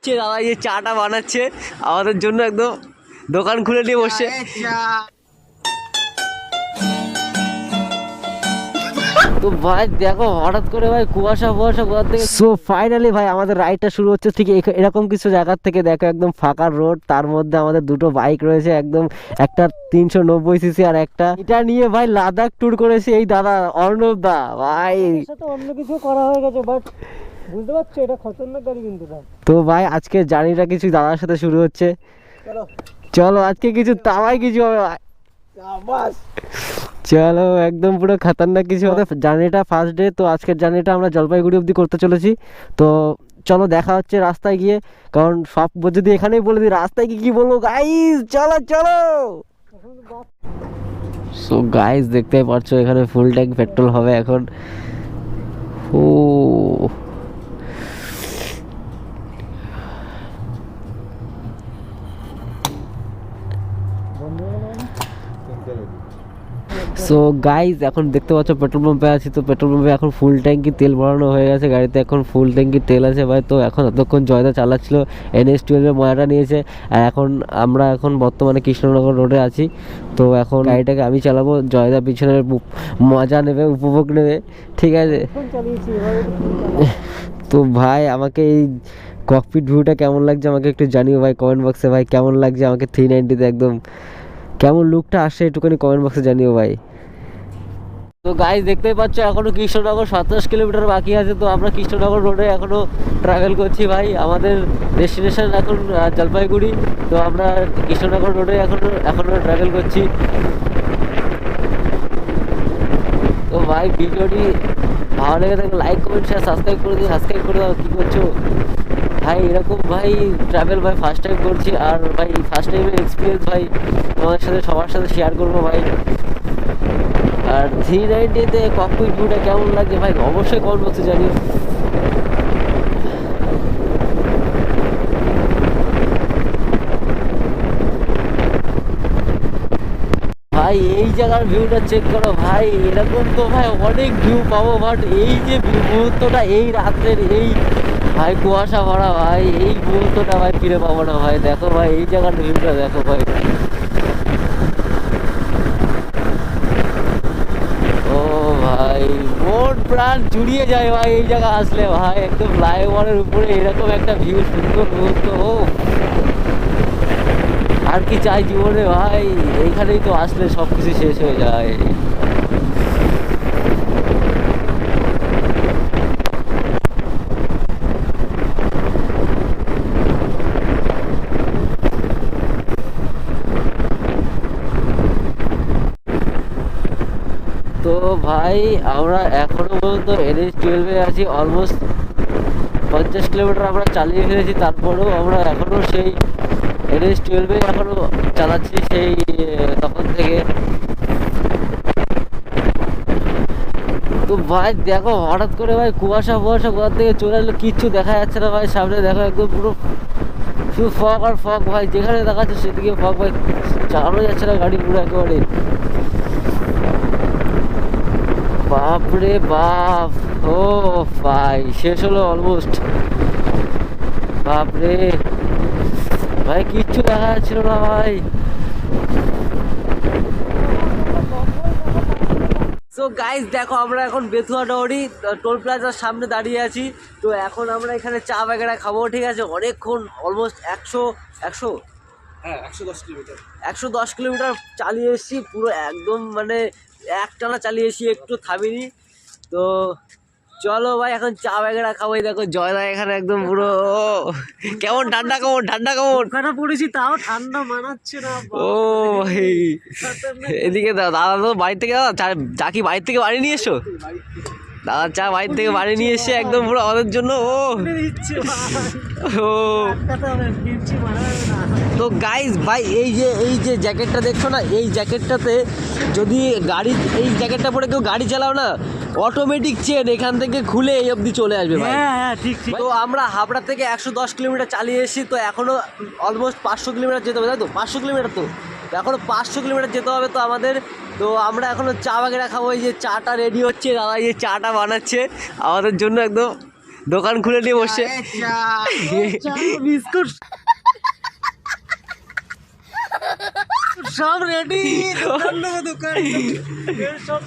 হচ্ছে দাদা এই যে চাটা বানাচ্ছে আমাদের জন্য একদম দোকান খুলে নিয়ে বসছে। তো ভাই দেখো হঠাৎ করে ভাই কুয়াশা ফুয়াশা কোথা থেকে সো ফাইনালি ভাই আমাদের রাইডটা শুরু হচ্ছে ঠিক এরকম কিছু জায়গার থেকে দেখো একদম ফাঁকা রোড তার মধ্যে আমাদের দুটো বাইক রয়েছে একদম একটা তিনশো নব্বই সিসি আর একটা। এটা নিয়ে ভাই লাদাখ ট্যুর করেছে এই দাদা অর্ণব দা ভাই। অন্য কিছু করা হয়ে গেছে বাট বুঝতে পারছ? এটা খতরনাক গাড়ি কিন্তু তো ভাই আজকে জার্নিটা কিছু দাদার সাথে শুরু হচ্ছে। চলো। চলো আজকে কিছু তাওয়াই কিছু হবে চলো একদম পুরো খাতারনাক কিছু হবে। জার্নিটা ফার্স্ট ডে তো আজকের জার্নিটা আমরা জলপাইগুড়ি অবধি করতে চলেছি। তো চলো দেখা হচ্ছে রাস্তায় গিয়ে। কারণ সব যদি এখানেই বলে দিই রাস্তায় গিয়ে কি বলব? গাইস চলো চলো! সো গাইজ দেখতেই পাচ্ছ এখানে ফুল ট্যাঙ্ক পেট্রোল হবে এখন। ও। সো গাইজ এখন দেখতে পাচ্ছ পেট্রোল পাম্পে আছি। তো পেট্রোল পাম্পে এখন ফুল ট্যাঙ্কি তেল ভরানো হয়ে গেছে। গাড়িতে এখন ফুল ট্যাঙ্কি তেল আছে ভাই। তো এখন এতক্ষণ জয়দা চালাচ্ছিল এনএস টুয়েলভে ময়াটা নিয়েছে। আর এখন আমরা এখন বর্তমানে কৃষ্ণনগর রোডে আছি। তো এখন গাড়িটাকে আমি চালাবো জয়দা পিছনে মজা নেবে উপভোগ নেবে। ঠিক আছে? তো ভাই আমাকে এই ককপিট ভিউটা কেমন লাগছে আমাকে একটু জানিও ভাই কমেন্ট বক্সে ভাই কেমন লাগছে আমাকে থ্রি নাইনটিতে একদম? কেমন লুকটা আসে একটুখানি কমেন্ট বক্সে জানিও ভাই। তো গাইজ দেখতেই পাচ্ছ, এখনও কৃষ্ণনগর সাতাশ কিলোমিটার বাকি আছে, তো আমরা কৃষ্ণনগর রোডে এখনও ট্রাভেল করছি ভাই। আমাদের ডেস্টিনেশন এখন জলপাইগুড়ি, তো আমরা কৃষ্ণনগর রোডে এখনও এখনও ট্রাভেল করছি। তো ভাই, ভিডিওটি ভালো লেগে থাকলে লাইক কমেন্ট শেয়ার সাবস্ক্রাইব করে দিও। সাবস্ক্রাইব করে দাও, কী করছ? ভাই, এরকম ভাই ট্রাভেল ভাই ফার্স্ট টাইম করছি আর ভাই ফার্স্ট টাইমের এক্সপিরিয়েন্স ভাই তোমাদের সাথে, সবার সাথে শেয়ার করব ভাই। আর থ্রি নাইনটিতে ককপিট ভিউটা কেমন লাগছে ভাই? অবশ্যই কমেন্ট বক্সে জানিও। ভাই, এই জায়গার ভিউটা চেক করো ভাই, এরকম তো ভাই অনেক ভিউ পাবো বাট এই যে মুহূর্তটা, এই রাত্রের এই ভাই, কুয়াশা ভরা ভাই, এই মুহূর্তটা ভাই ফিরে পাবো না ভাই। দেখো ভাই, এই জায়গার ভিউটা দেখো ভাই। ও ভাই, মন প্রাণ জুড়িয়ে যায় ভাই এই জায়গা আসলে ভাই। একদম ফ্লাইওভারের উপরে এরকম একটা ভিউ সুন্দর মুহূর্ত, ও। আর কি চাই জীবনে ভাই? এইখানেই তো আসলে সব কিছু শেষ হয়ে যায় তো ভাই, আমরা এখনও পর্যন্ত এনএস টুয়েলভে আছি অলমোস্ট পঞ্চাশ কিলোমিটার আমরা চালিয়ে ফেলেছি, তারপরেও আমরা এখনও সেই এনএস টুয়েলভে এখনও চালাচ্ছি সেই, তখন থেকে। তো ভাই, দেখো, হঠাৎ করে ভাই কুয়াশা ফুয়াশা কোথা থেকে চলে আসলো কিচ্ছু দেখা যাচ্ছে না ভাই, সামনে দেখো একদম পুরো শুধু ফক আর ফক ভাই, যেখানে দেখাচ্ছে সেদিকে ফগ ভাই, চালানো যাচ্ছে না গাড়ি পুরো একেবারে। বাপরে বাপ, ও ভাই, শেষ হলো অলমোস্ট বাপরে, ভাই, কিচ্ছু দেখা যাচ্ছিল না, ভাই। সো গাইস দেখো, আমরা এখন বেথুয়া ডহরি টোল প্লাজার সামনে দাঁড়িয়ে আছি। তো এখন আমরা এখানে চা বাগেরা খাব, ঠিক আছে? অনেকক্ষণ অলমোস্ট একশো একশো হ্যাঁ একশো দশ কিলোমিটার। একশো দশ কিলোমিটার চালিয়ে এসেছি পুরো একদম মানে একটানা চালিয়ে এসেছি একটু থামিনি। তো চলো ভাই এখন চা বাগেরা খাব দেখো জয়দা এখানে একদম পুরো কেমন ঠান্ডা কেমন ঠান্ডা কেমন? ওখানে পড়েছি তাও ঠান্ডা মানাচ্ছে না ও ভাই এদিকে দা- দাদা তো বাড়ি থেকে দাদা চা কি বাড়ি থেকে বাড়ি নিয়ে এসছো দাদা চা বাড়ি থেকে বাড়ি নিয়ে এসে একদম পুরো আমাদের জন্য ও। তো গাইস ভাই এই যে এই যে জ্যাকেটটা দেখছ না এই জ্যাকেটটাতে যদি গাড়ি এই জ্যাকেটটা পরে কেউ গাড়ি চালাও না অটোমেটিক চেন এখান থেকে খুলে এই অবধি চলে আসবে ভাই। হ্যাঁ হ্যাঁ তো আমরা হাবড়া থেকে একশো দশ কিলোমিটার চালিয়ে এসেছি তো এখনও অলমোস্ট পাঁচশো কিলোমিটার যেতে হবে তাই তো? পাঁচশো কিলোমিটার তো। তো এখনও পাঁচশো কিলোমিটার যেতে হবে তো আমাদের তো আমরা এখনও চা বাগেরা খাব, এই যে চাটা রেডি হচ্ছে, দাদা যে চাটা বানাচ্ছে। আমাদের জন্য একদম দোকান খুলে নিয়ে বসে বিস্কুট। সব রেডি দোকান সব